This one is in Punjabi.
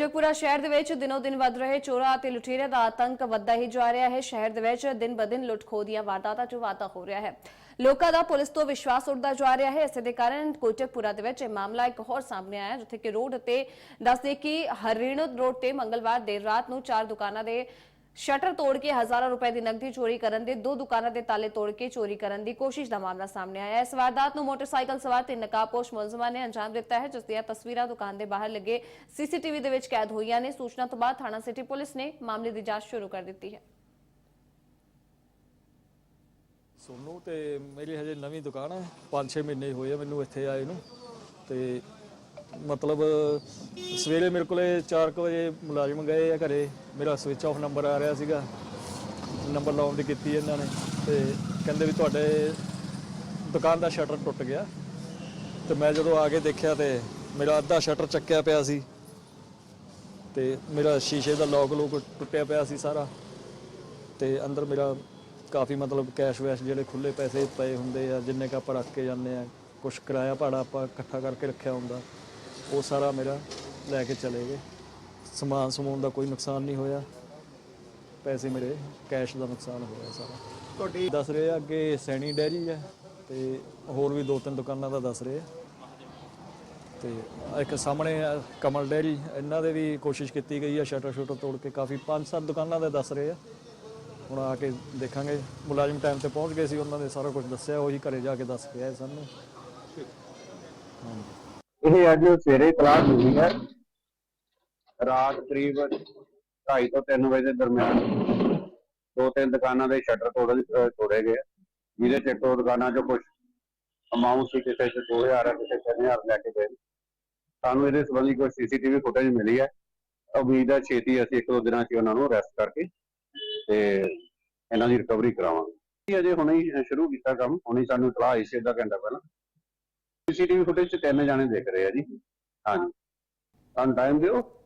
ਕੋਟਕਪੂਰਾ ਸ਼ਹਿਰ ਦੇ ਵਿੱਚ ਦਿਨੋ ਦਿਨ ਵੱਧ ਰਹੇ ਚੋਰਾਂ ਅਤੇ ਲੁਟੇਰਿਆਂ ਦਾ ਆਤੰਕ ਵੱਧਦਾ ਹੀ ਜਾ ਰਿਹਾ ਹੈ। ਸ਼ਹਿਰ ਦੇ ਵਿੱਚ ਦਿਨ ਬਦਿਨ ਲੁੱਟ-ਖੋਹ ਦੀਆਂ ਵਾਰਦਾਤਾਂ 'ਚ ਵਾਧਾ ਹੋ ਰਿਹਾ ਹੈ। ਲੋਕਾਂ ਦਾ ਪੁਲਿਸ ਤੋਂ ਵਿਸ਼ਵਾਸ ਉੱਠਦਾ ਜਾ ਰਿਹਾ ਹੈ। ਇਸੇ ਦੇ ਕਾਰਨ ਕੋਟਕਪੂਰਾ ਦੇ ਵਿੱਚ ਇਹ ਮਾਮਲਾ ਇੱਕ ਹੋਰ ਸਾਹਮਣੇ ਆਇਆ, ਜਿੱਥੇ ਕਿ ਰੋਡ ਤੇ ਦੱਸਦੇ ਕਿ ਹਰਿਆਣਾ ਰੋਡ ਤੇ ਮੰਗਲਵਾਰ ਦੇਰ ਰਾਤ ਨੂੰ ਚਾਰ ਦੁਕਾਨਾਂ ਦੇ ਸ਼ਟਰ ਤੋੜ ਕੇ ਹਜ਼ਾਰਾਂ ਰੁਪਏ ਦੀ ਨਕਦੀ ਚੋਰੀ ਕਰਨ ਦੇ ਦੋ ਦੁਕਾਨਾਂ ਦੇ ਤਾਲੇ ਤੋੜ ਕੇ ਚੋਰੀ ਕਰਨ ਦੀ ਕੋਸ਼ਿਸ਼ ਦਾ ਮਾਮਲਾ ਸਾਹਮਣੇ ਆਇਆ ਹੈ। ਇਸ ਵਾਰਦਾਤ ਨੂੰ ਮੋਟਰਸਾਈਕਲ ਸਵਾਰ ਤਿੰਨ ਨਕਾਬਪੋਸ਼ ਮੁਲਜ਼ਮਾਂ ਨੇ ਅੰਜਾਮ ਦਿੱਤਾ ਹੈ, ਜਿਸ ਦੀਆਂ ਤਸਵੀਰਾਂ ਦੁਕਾਨ ਦੇ ਬਾਹਰ ਲੱਗੇ ਸੀਸੀਟੀਵੀ ਦੇ ਵਿੱਚ ਕੈਦ ਹੋਈਆਂ ਨੇ। ਸੂਚਨਾ ਤੋਂ ਬਾਅਦ ਥਾਣਾ ਸਿਟੀ ਪੁਲਿਸ ਨੇ ਮਾਮਲੇ ਦੀ ਜਾਂਚ ਸ਼ੁਰੂ ਕਰ ਦਿੱਤੀ ਹੈ। ਸੋਨੂੰ ਤੇ ਮੇਰੀ ਹਜੇ ਨਵੀਂ ਦੁਕਾਨ ਹੈ। 5-6 ਮਹੀਨੇ ਹੋਏ ਆ ਮੈਨੂੰ ਇੱਥੇ ਆਏ ਨੂੰ ਤੇ ਮਤਲਬ, ਸਵੇਰੇ ਮੇਰੇ ਕੋਲੇ 4 ਵਜੇ ਮੁਲਾਜ਼ਮ ਗਏ ਆ ਘਰੇ। ਮੇਰਾ ਸਵਿਚ ਆਫ ਨੰਬਰ ਆ ਰਿਹਾ ਸੀਗਾ। ਨੰਬਰ ਲਾਉਣ ਦੀ ਕੀਤੀ ਇਹਨਾਂ ਨੇ। ਤੇ ਕਹਿੰਦੇ ਵੀ ਤੁਹਾਡੇ ਦੁਕਾਨ ਦਾ ਸ਼ਟਰ ਟੁੱਟ ਗਿਆ। ਤੇ ਮੈਂ ਜਦੋਂ ਆ ਕੇ ਦੇਖਿਆ ਤੇ ਮੇਰਾ ਅੱਧਾ ਸ਼ਟਰ ਚੱਕਿਆ ਪਿਆ ਸੀ। ਤੇ ਮੇਰਾ ਸ਼ੀਸ਼ੇ ਦਾ ਲੌਕ ਲੋਕ ਟੁੱਟਿਆ ਪਿਆ ਸੀ ਸਾਰਾ। ਤੇ ਅੰਦਰ ਮੇਰਾ ਕਾਫੀ ਮਤਲਬ ਕੈਸ਼ ਵੈਸ਼ ਜਿਹੜੇ ਖੁੱਲੇ ਪੈਸੇ ਪਏ ਹੁੰਦੇ ਆ, ਜਿੰਨੇ ਕ ਆਪਾਂ ਰੱਖ ਕੇ ਜਾਂਦੇ ਆ ਕੁਝ ਕਿਰਾਇਆ ਭਾੜਾ ਆਪਾਂ ਇਕੱਠਾ ਕਰਕੇ ਰੱਖਿਆ ਹੁੰਦਾ। ਉਹ ਸਾਰਾ ਮੇਰਾ ਲੈ ਕੇ ਚਲੇ ਗਏ। ਸਮਾਨ ਸਮੂਨ ਦਾ ਕੋਈ ਨੁਕਸਾਨ ਨਹੀਂ ਹੋਇਆ। ਪੈਸੇ ਮੇਰੇ ਕੈਸ਼ ਦਾ ਨੁਕਸਾਨ ਹੋਇਆ ਸਾਰਾ। ਤੁਹਾਡੀ ਦੱਸ ਰਹੇ ਆ ਅੱਗੇ ਸੈਣੀ ਡੈਰੀ ਹੈ ਤੇ ਹੋਰ ਵੀ ਦੋ ਤਿੰਨ ਦੁਕਾਨਾਂ ਦਾ ਦੱਸ ਰਹੇ ਆ। ਤੇ ਇੱਕ ਸਾਹਮਣੇ ਆ ਕਮਲ ਡੈਰੀ ਇਹਨਾਂ ਦੇ ਵੀ ਕੋਸ਼ਿਸ਼ ਕੀਤੀ ਗਈ ਆ ਸ਼ਟਰ ਸ਼ਟਰ ਤੋੜ ਕੇ। ਕਾਫੀ ਪੰਜ ਸੱਤ ਦੁਕਾਨਾਂ ਦੇ ਦੱਸ ਰਹੇ ਆ। ਹੁਣ ਆ ਕੇ ਦੇਖਾਂਗੇ। ਮੁਲਾਜ਼ਮ ਟਾਈਮ ਤੇ ਪਹੁੰਚ ਗਏ ਸੀ ਉਹਨਾਂ ਨੇ ਸਾਰਾ ਕੁਝ ਦੱਸਿਆ ਉਹੀ ਘਰੇ ਜਾ ਕੇ ਦੱਸ ਆਏ ਸਾਨੂੰ। ਇਹ ਅੱਜ ਸਵੇਰੇ ਕਲਾਸ ਮਿਲੀ ਹੈ। ਰਾਤ ਕਰੀਬ 2:30 ਤੋਂ 3 ਵਜੇ ਦੇ ਦਰਮਿਆਨ ਦੋ ਤਿੰਨ ਦੁਕਾਨਾਂ ਦੇ ਸ਼ਟਰ ਤੋੜ ਤੋੜੇ ਗਏ। ਜਿਹਦੇ ਚ ਇੱਕ ਦੁਕਾਨਾਂ 'ਚੋਂ ਕੁਝ ਅਮਾਉਂਟ ਸੀ, ਕਿਸੇ 'ਚ 2000 ਕਿਸੇ 'ਚ 3000 ਲੈ ਕੇ ਗਏ। ਸਾਨੂੰ ਇਹਦੇ ਸੰਬੰਧੀ ਕੋਈ ਸੀਸੀਟੀਵੀ ਫੁਟੇਜ ਮਿਲੀ ਹੈ। ਉਮੀਦ ਹੈ ਛੇਤੀ ਅਸੀਂ ਇੱਕ ਦੋ ਦਿਨਾਂ 'ਚ ਉਹਨਾਂ ਨੂੰ ਅਰੈਸਟ ਕਰਕੇ ਤੇ ਇਹਨਾਂ ਦੀ ਰਿਕਵਰੀ ਕਰਾਵਾਂਗੇ। ਅਜੇ ਹੁਣੇ ਹੀ ਸ਼ੁਰੂ ਕੀਤਾ ਕੰਮ। ਹੁਣੇ ਸਾਨੂੰ ਇਤਲਾਹ ਆਈ ਸੀ ਅੱਧਾ ਘੰਟਾ ਪਹਿਲਾਂ। ਸੀਸੀਟੀਵੀ ਫੁਟੇਜ 'ਚ ਤਿੰਨ ਜਾਣੇ ਦਿਖ ਰਹੇ ਆ ਜੀ? ਹਾਂਜੀ। ਤੁਹਾਨੂੰ ਟਾਈਮ ਦਿਓ।